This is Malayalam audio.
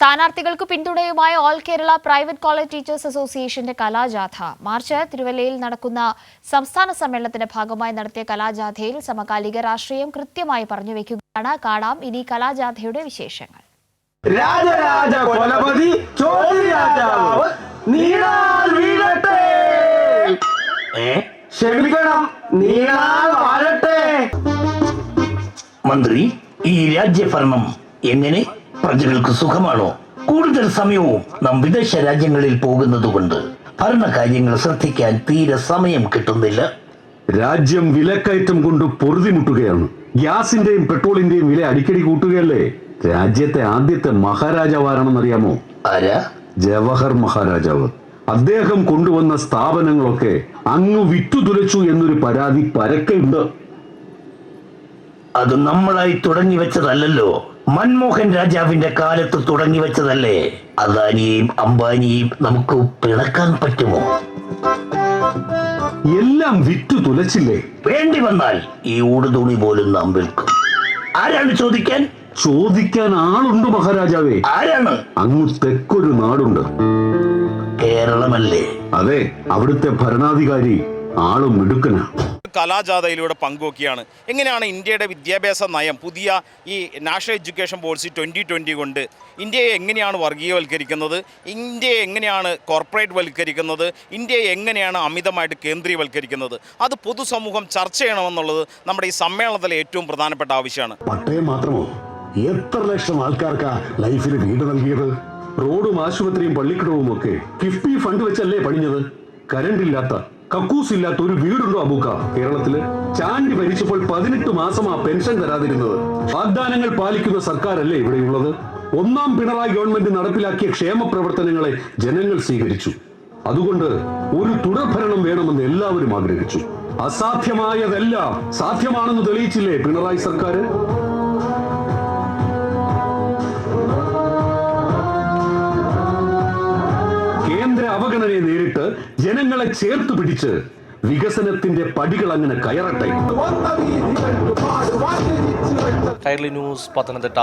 സ്ഥാനാർത്ഥികൾക്ക് പിന്തുണയുമായ all Kerala private college teachers അസോസിയേഷന്റെ കലാജാഥ. മാർച്ച് തിരുവല്ലയിൽ നടക്കുന്ന സംസ്ഥാന സമ്മേളനത്തിന്റെ ഭാഗമായി നടത്തിയ കലാജാഥയിൽ സമകാലിക രാഷ്ട്രീയം കൃത്യമായി പറഞ്ഞു വെക്കുകയാണ് കാണാം ഇനി കലാജാഥയുടെ വിശേഷങ്ങൾ. രാജരാജ കൊലപതി ചോദ്യ രാജാവ് നീണാൽ വീഴട്ടെ ക്ഷമിക്കണം നീണാൽ വാഴട്ടെ. മന്ത്രി ഈ രാജ്യഭരണം എങ്ങനെ പ്രജകൾക്ക് സുഖമാണോ? കൂടുതൽ സമയവും നാം വിദേശ രാജ്യങ്ങളിൽ പോകുന്നതുകൊണ്ട് ഭരണകാര്യങ്ങൾ ശ്രദ്ധിക്കാൻ തീരെ സമയം കിട്ടുന്നില്ല. രാജ്യം വിലക്കയറ്റം കൊണ്ട് പൊറുതിമുട്ടുകയാണ് ഗ്യാസിന്റെയും പെട്രോളിന്റെയും വില അടിക്കടി കൂട്ടുകയല്ലേ? രാജ്യത്തെ ആദ്യത്തെ മഹാരാജാവാരാണെന്നറിയാമോ? ആരാ? ജവഹർ മഹാരാജാവ്. അദ്ദേഹം കൊണ്ടുവന്ന സ്ഥാപനങ്ങളൊക്കെ അങ്ങ് വിറ്റുതുലച്ചു എന്നൊരു പരാതി പരക്കെയുണ്ട് അത് നമ്മളായി തുടങ്ങി വെച്ചതല്ലല്ലോ. മൻമോഹൻ രാജാവിന്റെ കാലത്ത് തുടങ്ങി വെച്ചതല്ലേ? അദാനിയെയും അംബാനിയെയും നമുക്ക് പിണക്കാൻ പറ്റുമോ? എല്ലാം വിറ്റു തുലച്ചില്ലേ? വേണ്ടി വന്നാൽ ഈ ഊടുതുണി പോലും നാം വിൽക്കും. ആരാണ് ചോദിക്കാൻ? ചോദിക്കാൻ ആളുണ്ട് മഹാരാജാവേ. ആരാണ്? അങ്ങ് തെക്കൊരു നാടുണ്ട്. കേരളമല്ലേ? അതെ അവിടുത്തെ ഭരണാധികാരി ആളും മിടുക്കനാ. കലാജാഥയിലൂടെ പങ്കുവെക്കുകയാണ്. എങ്ങനെയാണ് ഇന്ത്യയുടെ വിദ്യാഭ്യാസ നയം പുതിയ ഈ national education policy twenty twenty കൊണ്ട് ഇന്ത്യയെ എങ്ങനെയാണ് വർഗീയവൽക്കരിക്കുന്നത് ഇന്ത്യയെ എങ്ങനെയാണ് കോർപ്പറേറ്റ് വൽക്കരിക്കുന്നത് ഇന്ത്യയെ എങ്ങനെയാണ് അമിതമായിട്ട് കേന്ദ്രീയവൽക്കരിക്കുന്നത് അത് പൊതുസമൂഹം ചർച്ച ചെയ്യണമെന്നുള്ളത് നമ്മുടെ ഈ സമ്മേളനത്തിലെ ഏറ്റവും പ്രധാനപ്പെട്ട ആവശ്യമാണ്. മാത്രമോ? എത്ര ലക്ഷം ആൾക്കാർക്കാ ലൈഫിൽ വീട് നൽകിയത്? റോഡും ആശുപത്രിയും പള്ളിക്കടവും ഒക്കെ കിഫ്ബി ഫണ്ട് വെച്ചല്ലേ പണിഞ്ഞത്? കരണ്ട് ഇല്ലാത്ത കക്കൂസ് ഇല്ലാത്ത ഒരു വീടുണ്ടോ അബൂക്ക? കേരളത്തിൽ ചാണ്ടി ഭരിച്ചപ്പോൾ പതിനെട്ട് മാസം ആ പെൻഷൻ തരാതിരുന്നത്. വാഗ്ദാനങ്ങൾ പാലിക്കുന്ന സർക്കാരല്ലേ ഇവിടെയുള്ളത്? ഒന്നാം പിണറായി ഗവൺമെന്റ് നടപ്പിലാക്കിയ ക്ഷേമ പ്രവർത്തനങ്ങളെ ജനങ്ങൾ സ്വീകരിച്ചു. അതുകൊണ്ട് ഒരു തുടർഭരണം വേണമെന്ന് എല്ലാവരും ആഗ്രഹിച്ചു. അസാധ്യമായതെല്ലാം സാധ്യമാണെന്ന് തെളിയിച്ചില്ലേ പിണറായി സർക്കാർ ജനങ്ങളെ ചേർത്ത് പിടിച്ച് വികസനത്തിന്റെ പടികൾ അങ്ങനെ കയറട്ടെ. കൈരളി ന്യൂസ് പത്തനംതിട്ട.